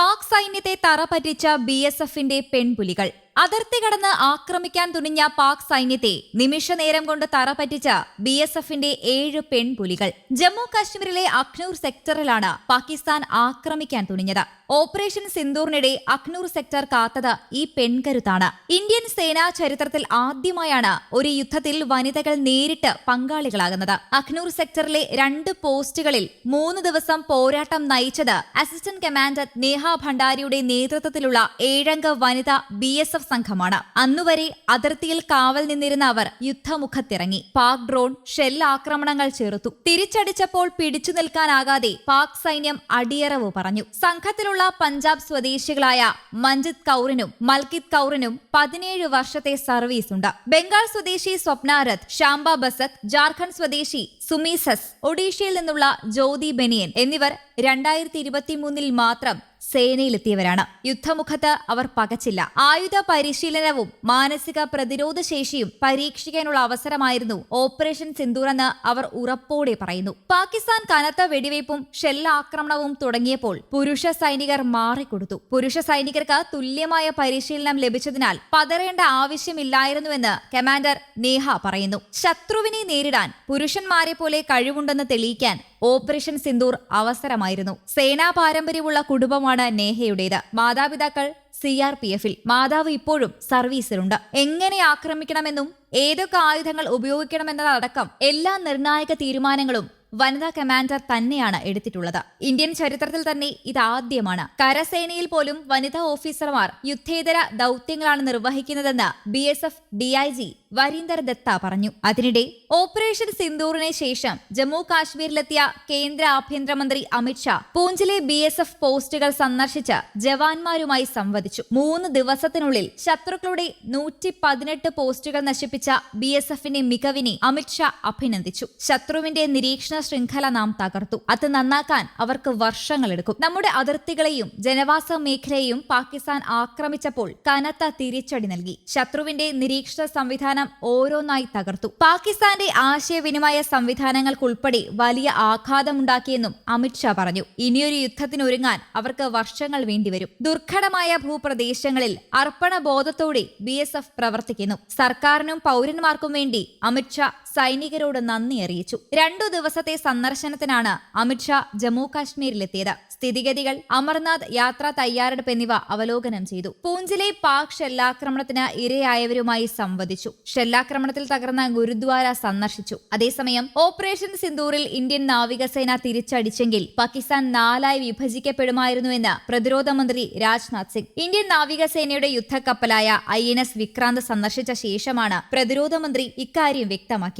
പാക് സൈന്യത്തെ തറ പറ്റിച്ച B S എഫിന്റെ പെൺപുലികൾ. അതിർത്തി കടന്ന് ആക്രമിക്കാൻ തുനിഞ്ഞ പാക് സൈന്യത്തെ നിമിഷനേരം കൊണ്ട് തറ പറ്റിച്ച ബി എസ് എഫിന്റെ ഏഴ് പെൺപുലികൾ. ജമ്മു കാശ്മീരിലെ അഖ്നൂർ സെക്ടറിലാണ് പാകിസ്ഥാൻ ആക്രമിക്കാൻ തുനിഞ്ഞത്. ഓപ്പറേഷൻ സിന്ദൂറിനിടെ അഖ്നൂർ സെക്ടർ കാത്തത് ഈ പെൺകരുത്താണ്. ഇന്ത്യൻ സേനാ ചരിത്രത്തിൽ ആദ്യമായാണ് ഒരു യുദ്ധത്തിൽ വനിതകൾ നേരിട്ട് പങ്കാളികളാകുന്നത്. അഖ്നൂർ സെക്ടറിലെ രണ്ട് പോസ്റ്റുകളിൽ മൂന്ന് ദിവസം പോരാട്ടം നയിച്ചത് അസിസ്റ്റന്റ് കമാൻഡർ നേഹ ഭണ്ഡാരിയുടെ നേതൃത്വത്തിലുള്ള ഏഴംഗ വനിത ബി എസ് എഫ് സംഘമാണ്. അന്നുവരെ അതിർത്തിയിൽ കാവൽ നിന്നിരുന്ന അവർ യുദ്ധമുഖത്തിറങ്ങി. പാക് ഡ്രോൺ ഷെൽ ആക്രമണങ്ങൾ ചെറുത്തു. തിരിച്ചടിച്ചപ്പോൾ പിടിച്ചു നിൽക്കാനാകാതെ പാക് സൈന്യം അടിയറവ് പറഞ്ഞു. സംഘത്തിലുള്ള പഞ്ചാബ് സ്വദേശികളായ മഞ്ജിത് കൌറിനും മൽകിത് കൌറിനും പതിനേഴ് വർഷത്തെ സർവീസ് ഉണ്ട്. ബംഗാൾ സ്വദേശി സ്വപ്നാരഥ് ശാംബ ബസക് ജാർഖണ്ഡ് സ്വദേശി സുമീസസ് ഒഡീഷയിൽ നിന്നുള്ള ജ്യോതി ബെനിയൻ എന്നിവർ രണ്ടായിരത്തി ഇരുപത്തിമൂന്നിൽ മാത്രം സേനയിലെത്തിയവരാണ്. യുദ്ധമുഖത്ത് അവർ പകച്ചില്ല. ആയുധ പരിശീലനവും മാനസിക പ്രതിരോധ ശേഷിയും പരീക്ഷിക്കാനുള്ള അവസരമായിരുന്നു ഓപ്പറേഷൻ സിന്ദൂർ എന്ന് അവർ ഉറപ്പോടെ പറയുന്നു. പാകിസ്ഥാൻ കനത്ത വെടിവയ്പും ഷെല്ലാക്രമണവും തുടങ്ങിയപ്പോൾ പുരുഷ സൈനികർ മാറിക്കൊടുത്തു. പുരുഷ സൈനികർക്ക് തുല്യമായ പരിശീലനം ലഭിച്ചതിനാൽ പതറേണ്ട ആവശ്യമില്ലായിരുന്നുവെന്ന് കമാൻഡർ നേഹ പറയുന്നു. ശത്രുവിനെ നേരിടാൻ പുരുഷന്മാരെ പോലെ കഴിവുണ്ടെന്ന് തെളിയിക്കാൻ ഓപ്പറേഷൻ സിന്ദൂർ അവസരമായിരുന്നു. സേനാ പാരമ്പര്യമുള്ള കുടുംബമാണ് നേഹയുടേത്. മാതാപിതാക്കൾ സി ആർ പി എഫിൽ. മാതാവ് ഇപ്പോഴും സർവീസിലുണ്ട്. എങ്ങനെ ആക്രമിക്കണമെന്നും ഏതൊക്കെ ആയുധങ്ങൾ ഉപയോഗിക്കണമെന്നതടക്കം എല്ലാ നിർണായക തീരുമാനങ്ങളും വനിതാ കമാൻഡർ തന്നെയാണ് എടുത്തിട്ടുള്ളത്. ഇന്ത്യൻ ചരിത്രത്തിൽ തന്നെ ഇതാദ്യമാണ്. കരസേനയിൽ പോലും വനിതാ ഓഫീസർമാർ യുദ്ധേതര ദൗത്യങ്ങളാണ് നിർവഹിക്കുന്നതെന്ന് B S F DIG Varinder Datta പറഞ്ഞു. അതിനിടെ ഓപ്പറേഷൻ സിന്ദൂറിന് ശേഷം ജമ്മു കാശ്മീരിലെത്തിയ കേന്ദ്ര ആഭ്യന്തരമന്ത്രി അമിത്ഷാ പൂഞ്ചിലെ ബി എസ് എഫ് പോസ്റ്റുകൾ സന്ദർശിച്ച് ജവാന്മാരുമായി സംവദിച്ചു. മൂന്ന് ദിവസത്തിനുള്ളിൽ ശത്രുക്കളുടെ നൂറ്റി പതിനെട്ട് പോസ്റ്റുകൾ നശിപ്പിച്ച ബി എസ് എഫിന്റെ മികവിനെ അമിത്ഷാ അഭിനന്ദിച്ചു. ശത്രുവിന്റെ നിരീക്ഷണ ശൃംഖല നാം തകർത്തു. അത് നന്നാക്കാൻ അവർക്ക് വർഷങ്ങളെടുക്കും നമ്മുടെ അതിർത്തികളെയും ജനവാസ മേഖലയെയും പാകിസ്ഥാൻ ആക്രമിച്ചപ്പോൾ കനത്ത തിരിച്ചടി നൽകി. ശത്രുവിന്റെ നിരീക്ഷണ സംവിധാനം ഓരോന്നായി തകർത്തു. പാകിസ്ഥാന്റെ ആശയവിനിമയ സംവിധാനങ്ങൾക്കുൾപ്പെടെ വലിയ ആഘാതമുണ്ടാക്കിയെന്നും അമിത്ഷാ പറഞ്ഞു. ഇനിയൊരു യുദ്ധത്തിനൊരുങ്ങാൻ അവർക്ക് വർഷങ്ങൾ വേണ്ടിവരും. ദുർഘടമായ ഭൂപ്രദേശങ്ങളിൽ അർപ്പണ ബോധത്തോടെ ബി എസ് എഫ് പ്രവർത്തിക്കുന്നു. സർക്കാരിനും പൗരന്മാർക്കും വേണ്ടി അമിത്ഷാ സൈനികരോട് നന്ദി അറിയിച്ചു. രണ്ടു ദിവസത്തെ സന്ദർശനത്തിനാണ് അമിത്ഷാ ജമ്മു കാശ്മീരിലെത്തിയത്. സ്ഥിതിഗതികൾ അമർനാഥ് യാത്രാ തയ്യാറെടുപ്പ് എന്നിവ അവലോകനം ചെയ്തു. പൂഞ്ചിലെ പാക് ഷെല്ലാക്രമണത്തിന് ഇരയായവരുമായി സംവദിച്ചു. ഷെല്ലാക്രമണത്തിൽ തകർന്ന ഗുരുദ്വാര സന്ദർശിച്ചു. അതേസമയം ഓപ്പറേഷൻ സിന്ദൂറിൽ ഇന്ത്യൻ നാവികസേന തിരിച്ചടിച്ചെങ്കിൽ പാകിസ്ഥാൻ നാലായി വിഭജിക്കപ്പെടുമായിരുന്നുവെന്ന് പ്രതിരോധ മന്ത്രി രാജ്നാഥ് സിംഗ്. ഇന്ത്യൻ നാവികസേനയുടെ യുദ്ധക്കപ്പലായ ഐ എൻ എസ് വിക്രാന്ത് സന്ദർശിച്ച ശേഷമാണ് പ്രതിരോധ മന്ത്രി ഇക്കാര്യം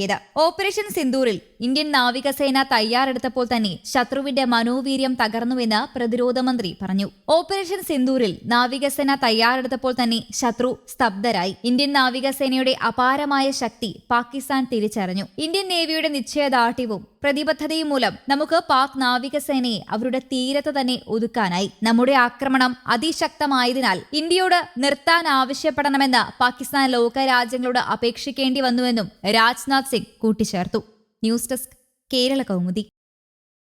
വ്യക്തമാക്കിയത് ഓപ്പറേഷൻ സിന്ദൂറിൽ ഇന്ത്യൻ നാവികസേന തയ്യാറെടുത്തപ്പോൾ തന്നെ ശത്രുവിന്റെ മനോവീര്യം തകർന്നുവെന്ന് പ്രതിരോധ മന്ത്രി പറഞ്ഞു. ഓപ്പറേഷൻ സിന്ദൂറിൽ നാവികസേന തയ്യാറെടുത്തപ്പോൾ തന്നെ ശത്രു സ്തബ്ധരായി. ഇന്ത്യൻ നാവികസേനയുടെ അപാരമായ ശക്തി പാകിസ്ഥാൻ തിരിച്ചറിഞ്ഞു. ഇന്ത്യൻ നേവിയുടെ നിശ്ചയദാർഢ്യവും പ്രതിബദ്ധതയും മൂലം നമുക്ക് പാക് നാവികസേനയെ അവരുടെ തീരത്ത് തന്നെ ഒതുക്കാനായി. നമ്മുടെ ആക്രമണം അതിശക്തമായതിനാൽ ഇന്ത്യയോട് നിർത്താൻ ആവശ്യപ്പെടണമെന്ന് പാകിസ്ഥാൻ ലോകരാജ്യങ്ങളോട് അപേക്ഷിക്കേണ്ടി വന്നുവെന്നും രാജ്നാഥ് സിംഗ് കൂട്ടിച്ചേർത്തു. News desk Kerala Kaumudi.